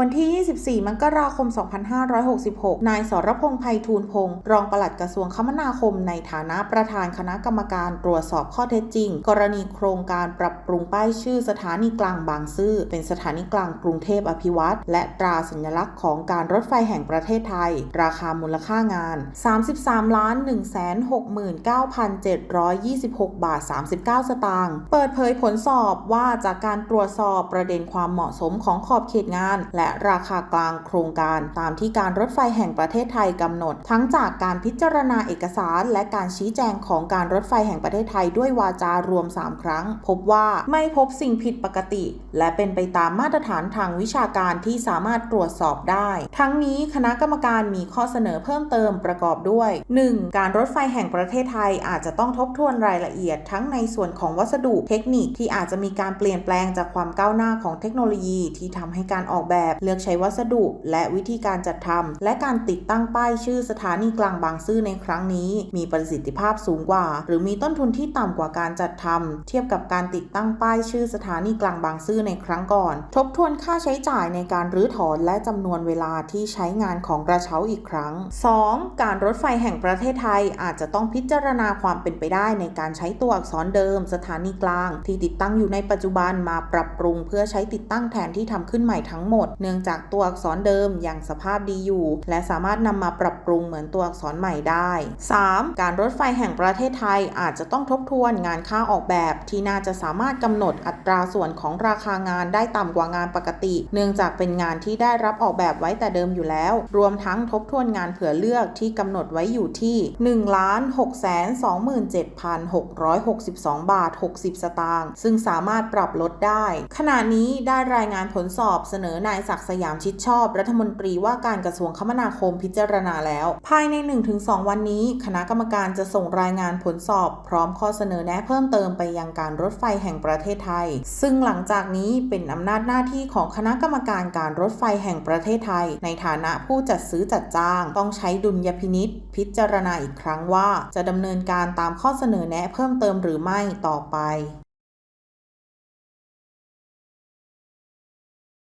วันที่ 24 มกราคม 2566 นายสรพงษ์ไพฑูรย์พงศ์รองปลัดกระทรวงคมนาคม ในฐานะประธานคณะกรรมการตรวจสอบข้อเท็จจริง กรณีโครงการปรับปรุงป้ายชื่อสถานีกลางบางซื่อ เป็นสถานีกลางกรุงเทพอภิวัตรและตราสัญลักษณ์ของการรถไฟแห่งประเทศไทย ราคามูลค่างาน 33ล้าน169,726 บาท 39 สตางค์เปิดเผยผลสอบว่าจากการตรวจสอบประเด็นความเหมาะสมของขอบเขตงานและราคากลางโครงการตามที่การรถไฟแห่งประเทศไทยกำหนด ทั้งจากการพิจารณาเอกสารและการชี้แจงของการรถไฟแห่งประเทศไทยด้วยวาจารวม 3 ครั้ง พบว่าไม่พบสิ่งผิดปกติ และเป็นไปตามมาตรฐานทางวิชาการที่สามารถตรวจสอบได้ ทั้งนี้คณะกรรมการมีข้อเสนอเพิ่มเติมประกอบด้วย 1. การรถไฟแห่งประเทศไทยอาจจะต้องทบทวนรายละเอียด ทั้งในส่วนของวัสดุเทคนิคที่อาจจะมีการเปลี่ยนแปลงจากความก้าวหน้าของเทคโนโลยีที่ทำให้การออกแบบเลือกใช้วัสดุและวิธีการจัดทำและการติดตั้งป้ายชื่อสถานีกลางบางซื่อในครั้งนี้ มีประสิทธิภาพสูงกว่า หรือมีต้นทุนที่ต่ำกว่าการจัดทำเทียบกับการติดตั้งป้ายชื่อสถานีกลางบางซื่อในครั้งก่อน ทบทวนค่าใช้จ่ายในการรื้อถอนและจำนวนเวลาที่ใช้งานของกระเช้าอีกครั้ง 2. การรถไฟแห่งประเทศไทยอาจจะต้องพิจารณาความเป็นไปได้ในการใช้ตัวอักษรเดิม สถานีกลาง ที่ติดตั้งอยู่ในปัจจุบันมาปรับปรุง เพื่อใช้ติดตั้งแทนที่ทำขึ้นใหม่ทั้งหมดเนื่องจากตัวอักษรเดิมยังสภาพดีอยู่ และสามารถนำมาปรับปรุงเหมือนตัวอักษรใหม่ได้ 3. การรถไฟแห่งประเทศไทยอาจจะต้องทบทวนงานค่าออกแบบ ที่น่าจะสามารถกำหนดอัตราส่วนของราคางานได้ต่ำกว่างานปกติ เนื่องจากเป็นงานที่ได้รับออกแบบไว้แต่เดิมอยู่แล้ว รวมทั้งทบทวนงานเผื่อเลือกที่กำหนดไว้อยู่ที่ 1 6 2 7 6 6 2 บาท 60 สตางค์ซึ่งสามารถปรับลดได้ ขณะนี้ได้รายงานผลสอบเสนอนายศักดิ์สยามชิดชอบ รัฐมนตรีว่าการกระทรวงคมนาคมพิจารณาแล้ว ภายใน 1-2 วันนี้ คณะกรรมการจะส่งรายงานผลสอบ พร้อมข้อเสนอแนะเพิ่มเติมไปยังการรถไฟแห่งประเทศไทย ซึ่งหลังจากนี้เป็นอำนาจหน้าที่ของคณะกรรมการการรถไฟแห่งประเทศไทย ในฐานะผู้จัดซื้อจัดจ้าง ต้องใช้ดุลยพินิษพิจารณาอีกครั้งว่า จะดำเนินการตามข้อเสนอแนะเพิ่มเติมหรือไม่ต่อไป